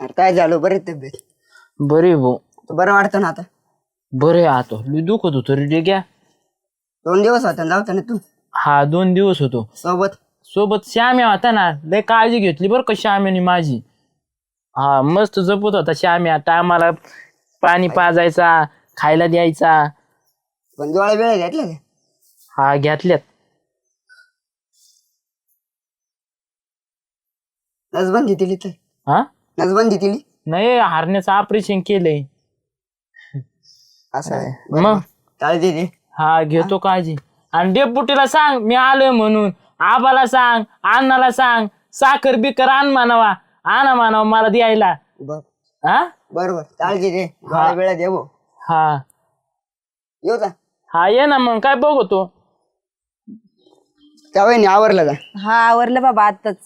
अरे काय झालं बरे तब्येत. बरे भाऊ. बरं वाटतं ना आता? बरे आता. लय दुखत होतो रे घ्या दोन दिवस होता ना जाऊता ना तू? हा दोन दिवस होतो. सोबत? सोबत श्याम्या होता ना लय काळजी घेतली बरं का श्याम्याने माझी. हा मस्त जपत होता श्याम्या. टायमाला पाणी पाजायचा खायला द्यायचा. पण डोळा वेळ घेतला का? हा घेतल्यात. नसबंदी दिली तर? हा? नसबंदी दिली नाही हारण्याचं ऑपरेशन केलंय. असं आहे. मग? काळजी दे हा घेतो काळजी. आणि डेपुटीला सांग मी आलोय म्हणून. आबाला सांग अण्णाला सांग साखर बिकर आण मानावा आणा मानावा मला द्यायला. बर. हा? बरोबर काळजी दे वेळ दे भाऊ हा. येऊ का? हा ये ना मग. काय बघतो त्या वहिनी आवरलं का? हा आवरलं बाबा आताच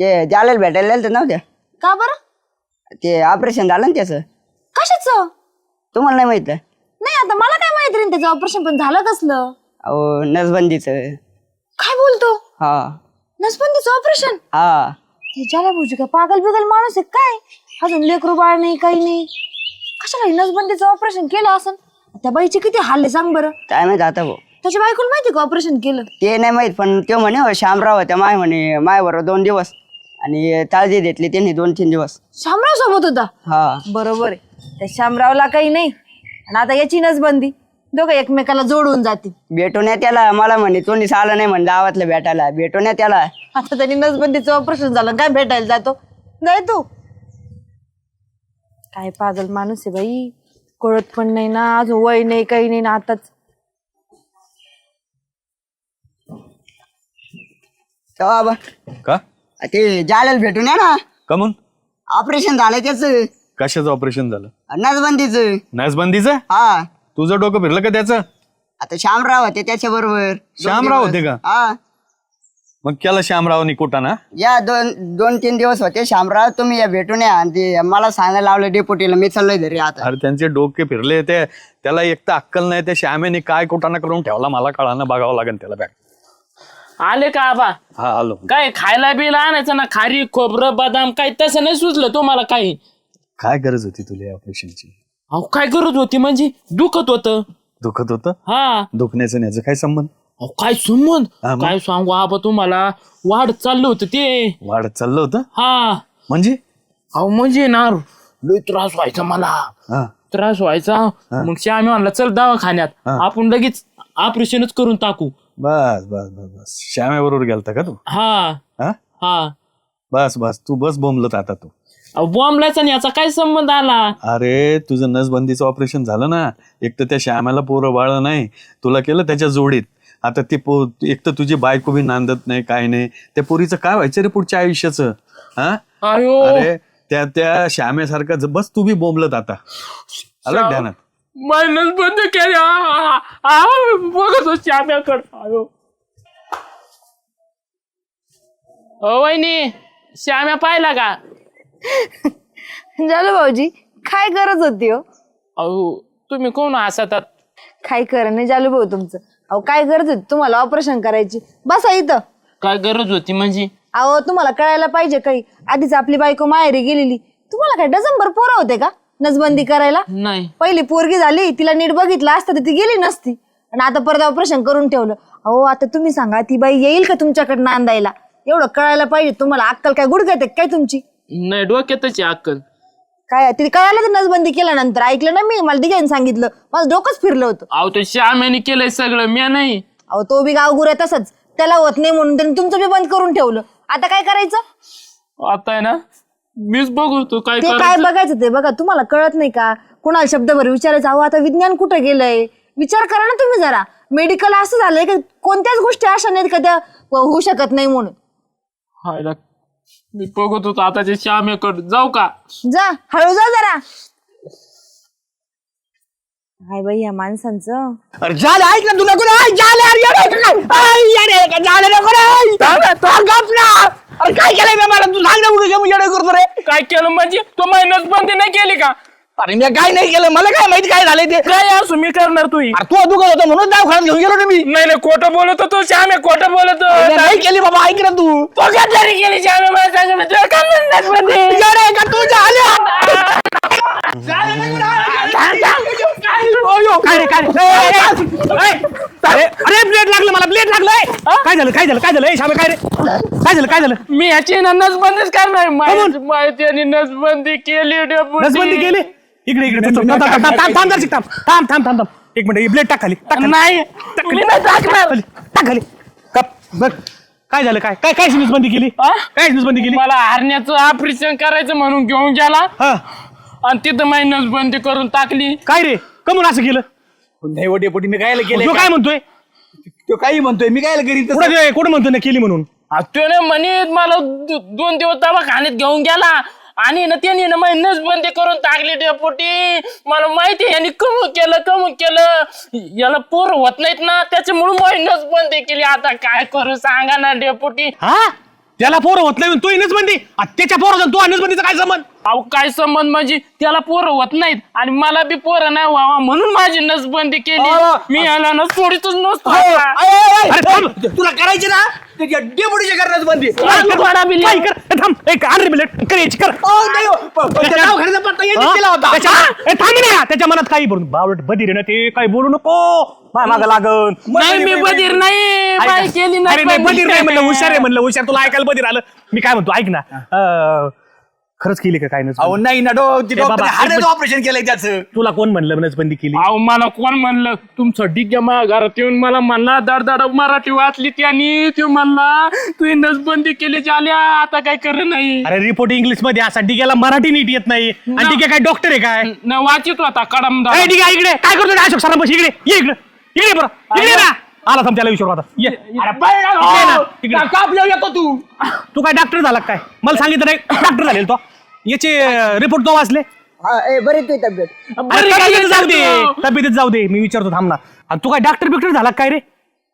ते जालेल भेटायला तर नव्हत्या? का बरं? ते ऑपरेशन झालं ना त्याचं. कशाच? तुम्हाला नाही माहीत? नाही आता मला काय माहिती रे त्याचं ऑपरेशन पण झालं कसलं? अहो नसबंदीचं. काय बोलतो? हा. नसबंदीचं ऑपरेशन? हा. त्याच्याला बुजी का पागल बिगल माणूस आहे काय? अजून लेकरू बाळ नाही काही नाही. कशाला हे नसबंदीचं ऑपरेशन केलं असं? त्या बाईचे किती हाल सांग बरं. काय माहीत आता भाऊ? त्याच्या बायकोला माहिती का ऑपरेशन केलं? ते नाही माहीत पण ते म्हणे हो, श्यामराव होत्या माय म्हणे माय बरोबर दोन दिवस. आणि काळजी घेतली त्यांनी दोन तीन दिवस. शामराव सोबत होता? हा. बरोबर आहे. त्या शामरावला काही नाही. आणि आता याची नसबंदी दोघं एकमेकाला जोडून जातील. भेटून या त्याला. मला म्हणे कोणीच आलं नाही म्हणे गावातलं भेटायला. भेटून या त्याला. आता त्यांनी नसबंदीचं ऑपरेशन झालं. काय भेटायला जातो? जाय तू. काय पागल माणूस आहे बाई. कळत पण नाही ना. अजून वय नाही काही नाही ना. आताच. तेव्हा बा का? ते जालेल भेटून या ना? का म्हणून ऑपरेशन झालं त्याच. कशाचं ऑपरेशन झालं? नसबंदीच. नसबंदीचं? हा. तुझं डोकं फिरलं का त्याचं? आता श्यामराव होते त्याच्या बरोबर श्यामराव होते का? हा. मग केला श्यामरावनी कुठं ना या दोन दोन तीन दिवस होते. श्यामराव तुम्ही या भेटून या आणि ते मला सांगायला लावलं डेपुटीला. मी चाललोय घरी आता. अरे त्यांचे डोके फिरले ते. त्याला एक तर अक्कल नाही. त्या श्यामेने काय कुटाणा करून ठेवला? मला कळानं बघावं लागेल त्याला बॅग. आले का आबा? हा आलो. काय खायला बिला आणायचं ना खारी खोबरं बदाम काय तसं नाही सुचलं तुम्हाला काही? काय गरज होती तुला या ऑपरेशनची अहो काय करत होती म्हणजे? दुखत होतं. दुखत होतं? हा. दुखण्याचं आणि याचं काय संबंध? अहो काय संबंध? हा, मग? काय सांगू आबा तुम्हाला? वाढत चाललं होतं ते. वाढत चाललं होतं? हा. म्हणजे? अहो म्हणजे ना लय त्रास व्हायचा मला. हा. त्रास व्हायचा. मग श्यामी म्हणला चल दवाखान्यात. आपण लगेच ऑपरेशनच करून टाकू. बस बस बस बस. श्याम्या बरोबर गेलता का तू? हा. हा? हा. बस बस. तू बस बोंबलत आता तू. बॉम्बलाचा आणि याचा काय संबंध आला? अरे तुझं नसबंदीचं ऑपरेशन झालं ना. एक तर त्या श्यामाला पोरं बाळ नाही. तुला केलं त्याच्या जोडीत. आता ती पो एक तर तुझी बायको बी नांदत नाही काय नाही. त्या पोरीचं काय व्हायचं रे पुढच्या आयुष्याचं? हा? अरे त्या त्या श्याम्यासारखा ज- बस तू बी बोंबलत आता. आलं ध्यानात? मायनस बंद केले. बघत श्याम्याकडं अयो ओ वहिनी श्याम्या पाहिला का? झालं भाऊजी काय गरज होती हो? अहो तुम्ही कोण हसतात? काय कर नाही जालू भाऊ तुमचं. अहो काय गरज होती तुम्हाला ऑपरेशन करायची? बसा इथं. काय गरज होती म्हणजे? अहो तुम्हाला कळायला पाहिजे काही. आधीच आपली बायको माहेरी गेलेली. तुम्हाला काय डझनभर पोरं होते का? नसबंदी करायला? नाही. पहिली पोरगी झाली तिला नीट बघितलं असतं तर ती गेली नसती. आणि आता परत ऑपरेशन करून ठेवलं. अहो आता तुम्ही सांगा ती बाई येईल का तुमच्याकडे नांदायला एवढं कळायला पाहिजे तुम्हाला. अक्कल काय गुडघ्यात आहे काय तुमची? नाही डोक्यातच आहे अक्कल. काय तिने कळायला तर नसबंदी केल्यानंतर. ऐकलं ना मी मला डिझाईन सांगितलं. माझं डोकंच फिरलं होतं. अहो तो श्याम्याने केलंय सगळं म्या नाही. अहो तो बी गावगुर आहे तसंच. त्याला होत नाही म्हणून त्यांनी तुमचं बी बंद करून ठेवलं. आता काय करायचं? आता आहे ना मीच बघतो काय ते काय करायचं? बघायचं ते बघा तुम्हाला कळत नाही का? कुणाला शब्दभर विचारायचं? अहो आता विज्ञान कुठं गेलंय? विचार करा ना तुम्ही जरा. मेडिकल असं झालंय की? कोणत्याच गोष्टी अशा नाहीत का त्या होऊ शकत नाही म्हणून? हायला मी बघत होतो आताच्या श्याम्याकडे जाऊ का? जा हळू जा जरा. हाय बाई या माणसांचं. अरे झालं ऐक ना तुला कोण? झालं अरे येडे का काय आई, येडे का झालं अरे गप ना. अरे काय केलंय बे मला तू सांग ना कुठे घेऊन येडे करतो रे. काय केलं म्हणजे? तू मेहनत पण ते नाही केली का? अरे मी काय नाही केलं? मला काय माहिती काय झालंय ते? काय असू मी करणार तू तू दुखत होता म्हणून खाऊन घेऊन गेलो ना मी. नाही नाही खोटं बोलत तो श्याम आहे खोटं बोलत नाही केली बाबा ऐक ना तू. तरी केली श्याम काय का तू? झाल्या? अरे अरे ब्लेड लागलं मला ब्लेड लागलंय काय झालं काय झालं काय झालं ए, काय रे काय झालं काय झालं मी ह्याची ना नसबंदीच करणार माहिती माहिती आणि नसबंदी केली डेपुटी नसबंदी केली इकडे इकडे थांब थांब, थांब, थांब, थांब, थांब, थांब थांब थांब थांब थांब एक मिनिट ब्लेड टाक खाली टाक खाली. नाही मी. नाही टाकणार. खाली. टाक खाली कप बघ काय झालं काय काय काय बंदी केली आ? काय बंदी केली मला हरण्याचं ऑपरेशन करायचं म्हणून घेऊन गेला हा आणि तिथं माझी नसबंदी करून टाकली काय रे कमून असं केलं? नाही डेपुटी मी कायला केलं तो काय म्हणतोय? तो काही म्हणतोय मी कायला करीन तसं? कुठं कुठं म्हणतोय ना केली म्हणून? त्याने म्हणे मला दो- दोन दिवस दवाखान्यात घेऊन गेला. आणि ना त्याने ना माझी नसबंदी करून टाकली डेपुटी. मला माहिती आहे यांनी कम केलं कम केलं. याला पोर होत नाहीत ना त्याच्यामुळे माझी नसबंदी केली. आता काय करू सांगा ना डेपुटी. हा? त्याला पोरं होत नाही तो नसबंदी त्याच्या पोरं तो नसबंदीचा काय संबंध? अहो काय संबंध म्हणजे? त्याला पोरं होत नाहीत. आणि मला बी पोरं नाही व्हावा म्हणून माझी नसबंदी केली. मी याला ना सोडीतच नसतो. अरे थांब. तुला करायची ना? त्याच्या डेपुटीच्या करण्यास बंदी. मला थोडा बी काय कर ए, थांब. एक आण रे बिलेट कर याची कर अहो, नाही हो. प- प- त्या दवाखान्याचा पत्ता यांनीच हा? दिला होता. त्याच्या- ए, थांब ना. त्याच्या मनात काही बोलून बावट बधीर आहे ना ते. काही बोलू नको. माय मागं लागन. नाही मी बधीर नाही. बाई केली अरे नाही बधीर नाही म्हणलं. हुशार आहे नाही म्हणलं. हुशार तुला ऐकायला बधीर आलं. मी काय म्हणतो ऐक ना. अं, खरंच केली का काय अहो नाही ना डो ती ए, बाबा, ऑपरेशन केलंय त्याचं. तुला कोण म्हणलं नसबंदी केली? अहो मला कोण म्हणलं? तुमचं डिग्या माझ्या घरात येऊन मला म्हणला दडदड मराठी वाचली त्यानी तो म्हणला तू नसबंदी केली झाल्या आता काय कर नाही. अरे रिपोर्ट इंग्लिशमध्ये असा डिग्याला मराठी नीट येत नाही. आणि डिग्या काय डॉक्टर आहे काय? न वाचित होता कडम डिग्या इकडे. काय करतो रे अशोक सरांपाशी इकडे. ये इकडे. इकडे बरं. इकडे ना. आला थांब त्याला विचारू आता. ये. इकडे ना, इकडे. कापल्या येतो तू? तू काय डॉक्टर झाला का काय? मला सांगितलं नाही. डॉक्टर झालेल तो. याचे रिपोर्ट तो वाचले बरी तुझी तब्येत. अरे तब्येतीत जाऊ दे. तब्येतीत जाऊ दे. मी विचारतो थांब ना. आणि तू काय डॉक्टर बिक्टर झाला का काय रे?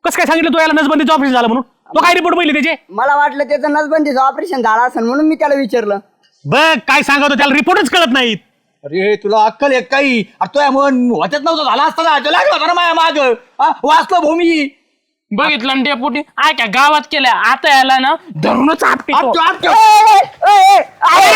कसं काय सांगितलं तू याला नसबंदीचं ऑपरेशन झालं म्हणून? तो काय रिपोर्ट पहिले त्याचे? मला वाटलं त्याचं नसबंदीचं ऑपरेशन झालं असेल म्हणून मी त्याला विचारलं. बघ काय सांगतो त्याला रिपोर्टच कळत नाहीत. अरे तुला अक्कल एक काही? अरे तो मन वाचत नव्हतं. झाला असता ना. तो लागला होता ना माझ्या माग. वाचलं भूमी. बघितलं ना डेपुटी आय काय गावात केलं आता याला ना धरूनच आपटी आपटो, आपटो.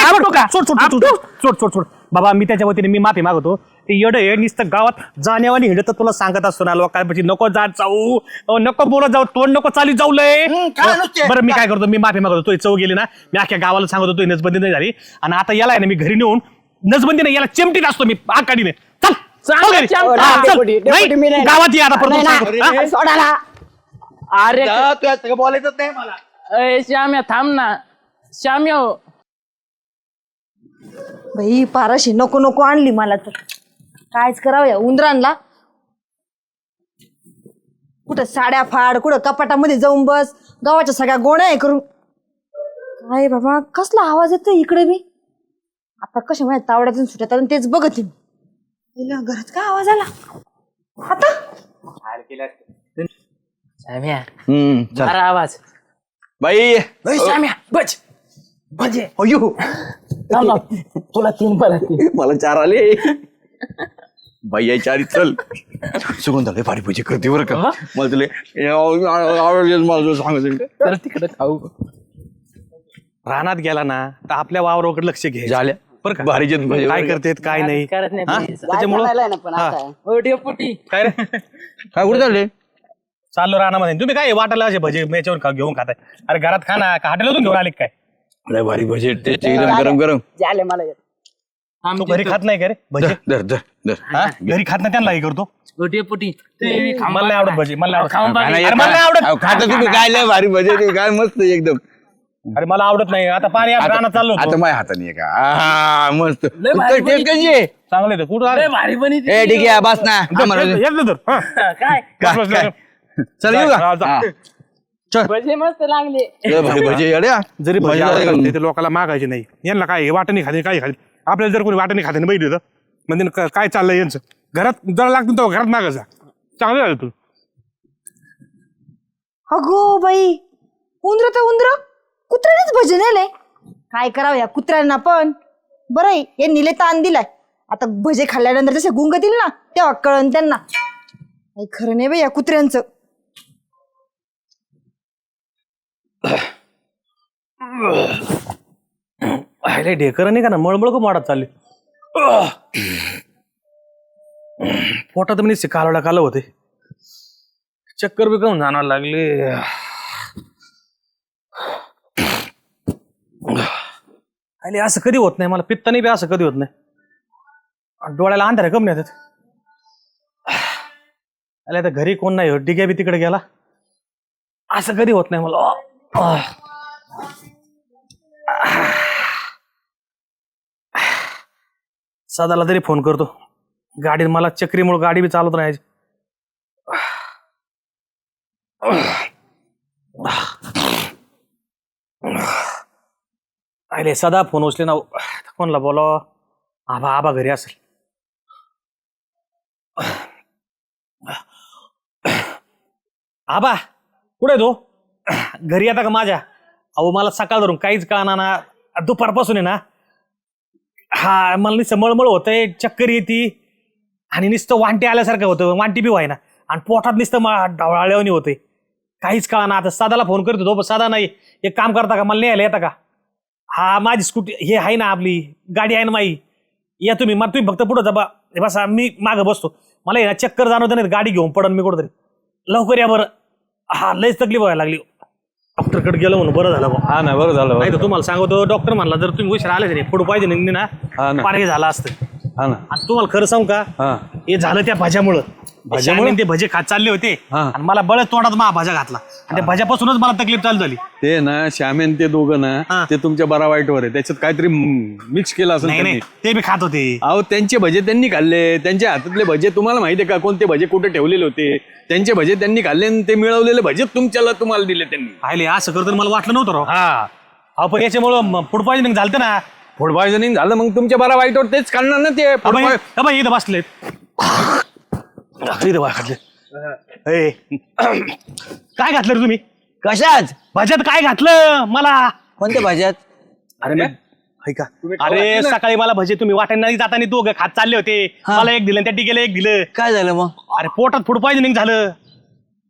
आवडतो का सोड सोड सोड सोड सोड सोड सोड बाबा मी त्याच्या वतीने मी माफी मागतो ते येडं आहे नुसतं गावात जाण्यावानी हिंडत तुला सांगत असतो ना लोकांपाशी नको जात जाऊ अहो, नको बोलत जाऊ तोंड नको चाली जाऊ लय काय नुसते? बरं मी काय करतो मी माफी मागतो तो चव गेली ना मी अख्ख्या गावाला सांगत होतो नसबंदी नाही झाली आणि आता याला आहे ना मी घरी नेऊन नसबंदी नाही याला चिमटीत असतो मी आकाडीने चल चल घरी. हा, नाही. गावात ये आता परत नाही तुला ना. सांगतो. हा? सोडा ना. अरे जा, बोलायचंच नाही मला. अय, श्याम्या थांब ना. श्याम्या हो. बाई पाराशी नको नको आणली मला तर. कायच करावं या उंदरांना कुठं साड्या फाड कुठं कपाटामध्ये जाऊन बस. गावाच्या सगळ्या गोण्या हे करून. काय बाबा कसला आवाज येतो इकडे बी? आता कशा माझ्या तावड्यातून सुटत आणि तेच बघत आहे मी. घरात काय आवाज आला? आता? हम्म चल. आवाज. बाई. अय, श्याम्या बच. बजे. अयो थांब ना. तुला तीन परत तीन. मला चार आले. बाई यायच्या आधी चल. सुगंध लय भारी पूजा करते बरं का. मला तुला आवडले मला तुला सांगायचं तर तिकडे खाऊ. रानात गेला ना तर आपल्या वावराकडे लक्ष घे. झाल्या. बरं का? भारीचे म्हणजे काय करतेत काय नाही. करत नाही हा? please. त्याच्यामुळं पण डेपुटी काय रे? काय कुठे चालले? चाललो रानामध्ये तुम्ही काय वाटायला असे भजे याच्यावर खा घेऊन खाताय अरे घरात खा ना का हॉटेलातून घेऊन आले काय लय भारी भजे टेस्ट एकदम गरम गरम झाले मला येत. तू घरी खात नाही का रे भजे धर धर धर हा? घरी खात नाही त्यांना हे करतो मला नाही. आवडत भजे मला नाही खाऊन आवडत. बघा. अरे मला नाही आवडत खाता तुम्ही काय लय भारी भजे काय मस्त एकदम अरे मला आवडत नाही आता पाणी आता रानात चाललो आता होतो माझ्या हाताने का आ, मस्त भारी टेस्ट कशी आहे चांगलं ते. कुठं आलं? भारी. ए ठीक आहे बस ना आम्हाला- येत- येत तर हा. काय काय- बस, बस, काय? बस. चल येऊ का. हा. भजे मस्त लागले. लय भजे येड्या. जरी भजे आवडत ते लोकांना मागायचे नाही. यांना काय वाटणी खाते काय खाते? आपल्याला जर कोणी वाटणी खाते बैठ तर म्हणजे क- काय चाललंय यांचं? घरात जरा लागतं तेव्हा घरात मागायचा. चांगलं झालं तू. अगो बाई. उंदर तर उंदर. कुत्र्यानेच भजन नेलंय काय करावं या कुत्र्यांना पण? बरं आहे हे निले ताण दिलाय. आता भजे खाल्ल्यानंतर जसे गुंगतील ना तेव्हा कळन त्यांना. काही खरं नाही बाई या कुत्र्यांचं. अरे ढेकर नाही का ना? मळमळ खूप वाढत चालली. पोटात मी कालवडा काल होते. चक्कर बी करून जाणार लागले. अरे असं कधी होत नाही? मला पित्ताने बी असं कधी होत नाही. डोळ्याला अंधारे कमी येतात. अरे आता घरी कोण नाही हो? डिग्या बी तिकडे गेला. असं कधी होत नाही मला. सदाला तरी फोन करतो. गाडी मला चक्रीमुळे गाडी बी चालवत नाही. अरे सदा फोन उचले ना कोणला बोला आबा आबा घरी असेल. आबा कुठे तो? घरी येता का माझ्या? अहो मला सकाळ धरून काहीच कळणार ना. दुपारपासून आहे ना हा मला नुसतं मळमळ होतंय चक्कर येते. आणि नुसतं वांटी आल्यासारखं होतं वांटी बी व्हायना. आणि पोटात नुसतं मा ढवळाळ्यावानी होते. काहीच कळा ना आता सादाला फोन करतो तो पण साधा नाही. एक काम करता का? मला न्यायला येता का? हा माझी स्कूटी हे आहे ना आपली गाडी आहे ना माई. या तुम्ही मग तुम्ही फक्त पुढं जा बा हे बसा मी मागं बसतो. मला हे ना चक्कर जाणवतं नाही गाडी घेऊन पडन मी कुठंतरी. लवकर या बरं. हा लयच तकलीफ व्हायला लागली. डॉक्टरकडे गेलो म्हणून बरं झालं बा हा ना बरं झालं नाही बरं. तर तुम्हाला सांगतो डॉक्टर म्हणला जर तुम्ही उशीर आले नाही पुढे पाहिजे नाही हा ना ना. पारखे झाला असतं हा ना. आणि तुम्हाला खरं सांगू का? हा. हे झालं त्या भाज्यामुळं. भाज्यामुळं? भाज्यामुळे ते भजे खात चालले होते. हा. आणि मला बळच तोंडात मा भाज्या घातला. आणि त्या भाज्यापासूनच मला तकलीफ चालू झाली. ते ना श्यामेन ते दोघं हा. ना ते तुमच्या बरा वाईटवर आहे. त्याच्यात काहीतरी मिक्स केलं असेल नाही. ते बी खात होते. अहो त्यांचे भजे त्यांनी खाल्ले. त्यांच्या हातातले भजे तुम्हाला माहिती आहे का? कोणते भजे कुठे ठेवलेले होते? त्यांचे भजे त्यांनी खाल्ले आणि ते मिळवलेले भजे तुमच्याला तुम्हाला दिले त्यांनी. पाहिले असं करतो मला वाटलं नव्हतं राव. हा. अहो पण याच्यामुळं फूड पॉइझनिंग झालं ना. फूड पॉयझनिंग झालं मग तुमच्या बरा वाईटवर तेच काढणार ना ते food अबे, poi- अबे, इथं बसले. इथं बा- खाल्ले. ए, काय घातलं रे तुम्ही? कशाच भाज्यात काय घातलं मला? कोणत्या भाज्यात? अरे मी ऐका अरे सकाळी मला भजे तुम्ही वाटायला जाताना दोघं खात चालले होते. मला एक दिलं आणि त्या टिकेला एक दिलं. काय झालं मग? अरे पोटात फूड पॉइझनिंग झालं.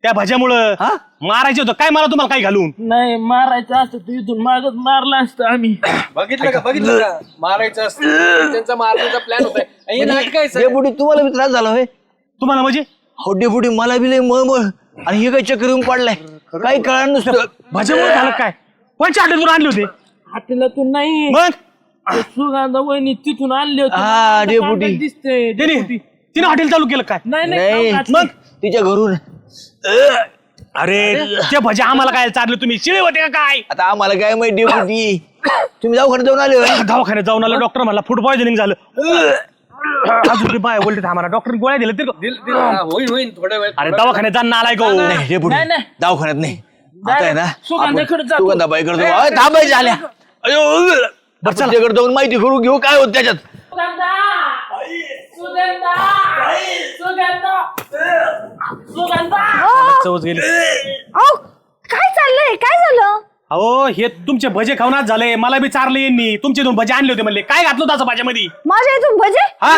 त्या भाज्यामुळं हा? मारायचं होतं. काय मला तुम्हाला? काय घालून? नाही मारायचं असतं तू इथून मागत मारला असतं आम्ही. बघितलं का? बघितलं का? मारायचं असतं. त्यांचा मारण्याचा प्लॅन होता. डेपुटी तुम्हाला बी त्रास झाला होय? तुम्हाला म्हणजे? हो डेपुटी मला बी लय मळमळ. आणि हे काय चक्कर येऊन पडलाय? काही कळणार नुसतं. भाज्यामुळे झालं काय? कोणच्या हॉटेलवर आणले होते? हॉटेलातून नाही. मग? ते सुगंधा वहिनी तिथून आणले होते. हा, डेपुटी. त्याने तिने हॉटेल चालू केलं काय? नाही नाही मग? तिच्या घरून. अरे ते भजे आम्हाला काय चालले तुम्ही? शिळे होते का काय? आता आम्हाला काय माहिती डेपुटी तुम्ही दवाखान्यात जाऊन आले होय? दवाखान्यात जाऊन आलं डॉक्टर म्हणला फूड पॉइझनिंग झालं. अजून ते बाय बोलते आम्हाला डॉक्टर गोळ्या दिल्या तर होईल होईल थोड्या वेळ अरे दवाखान्यात जा नालाय गो नाही नाही. दवाखान्यात नाही. आता आहे ना सुगंधाकडे आपण जातो. सुगंधाबाईकडे जाऊ. अय, थांबायच्या आल्या. अयो आपण त्याच्याकडे जाऊन माहिती करू घेऊ काय होत त्याच्यात. सुगंधा! सुगंधा! सुगंधा! सुगंधा! चवच गेली. अहो काय चाललंय? काय झालं? अहो हे तुमचे भजे खाऊनाच झाले. मला बी चारले यांनी. तुमचे दोन भजे आणले होते म्हणले. काय घातलं होतं असं भाज्यामध्ये? माझ्या इथून भजे? हा.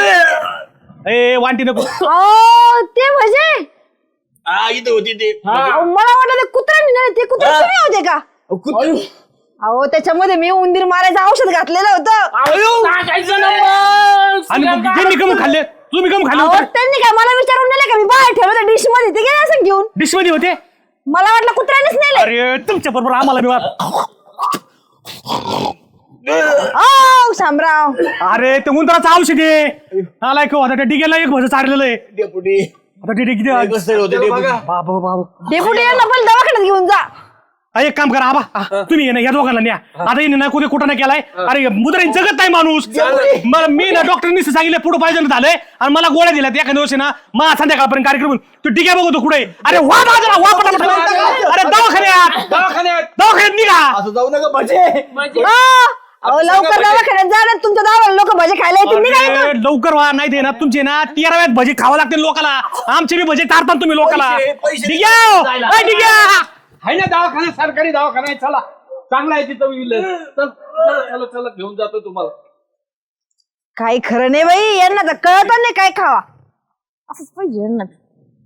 ए वांटी नको. अहो ते भजे? हा इथं होती ते. अहो, मला वाटलं ते कुत्र्याने नेले. ते कुत्रे तुम्ही होते का? अहो त्याच्यामध्ये मी उंदीर मारायचं औषध घातलेलं होतं. टाकायचं ना मग आणि मग त्यांनी कम खाल्ले तुम्ही कम खाल्ले अहो होते? त्यांनी काय मला विचारून नेले का? मी बाहेर ठेवलं डिशमध्ये ते गेले असं घेऊन. डिशमध्ये होते? मला वाटलं कुत्र्यानेच नेले अरे तुमच्या बरोबर आम्हाला बी वाट- ओ शामराव. अरे ते उंदराचं औषध आहे. आलाय का आता त्या डिगेला एक भज चारलेलं आहे. डेपुटी. आता डिगे किती बाबा बाबा. डेपुटी यांना पहिले दवाखान्यात घेऊन जा. हा, एक काम करा आबा. तुम्ही ये ना या दोघांना न्या. आता येणे ना कुठे कुठं नाही केलाय. अरे मुद्रा जगत नाही माणूस. मला मी ना डॉक्टरनी सांगितलं पुढे पाहिजे झालंय. आणि मला गोळ्या दिल्या एखाद्या दिवशी ना मग संध्याकाळपर्यंत कार्यक्रम तू ठीक आहे बघतो कुठे अरे वा बाजूला वा पटापट. अरे दवाखान्यात. दवाखान्यात. दवाखान्यात निघा. असं जाऊ नका भजे. अ, अहो लवकर दवाखान्यात जा ना. तुमच्या दवाखान्यात लोक भजे खायला येतील. अरे, लवकर व्हा नाही ते ना तुमचे ना तेराव्यात भजे खावा लागतील लोकाला. आमचे बी भजे चारतात तुम्ही लोकाला. पैसे, पैसे ठीक आहे हो. ए, ठीक आहे आहे ना दवाखाना सरकारी दवाखाना आहे चला. चांगला आहे तिथं विल चल चला चला चला घेऊन जातो तुम्हाला. काही खरं नाही बाई यांना तर कळत नाही काय खावा. असंच पाहिजे यांना.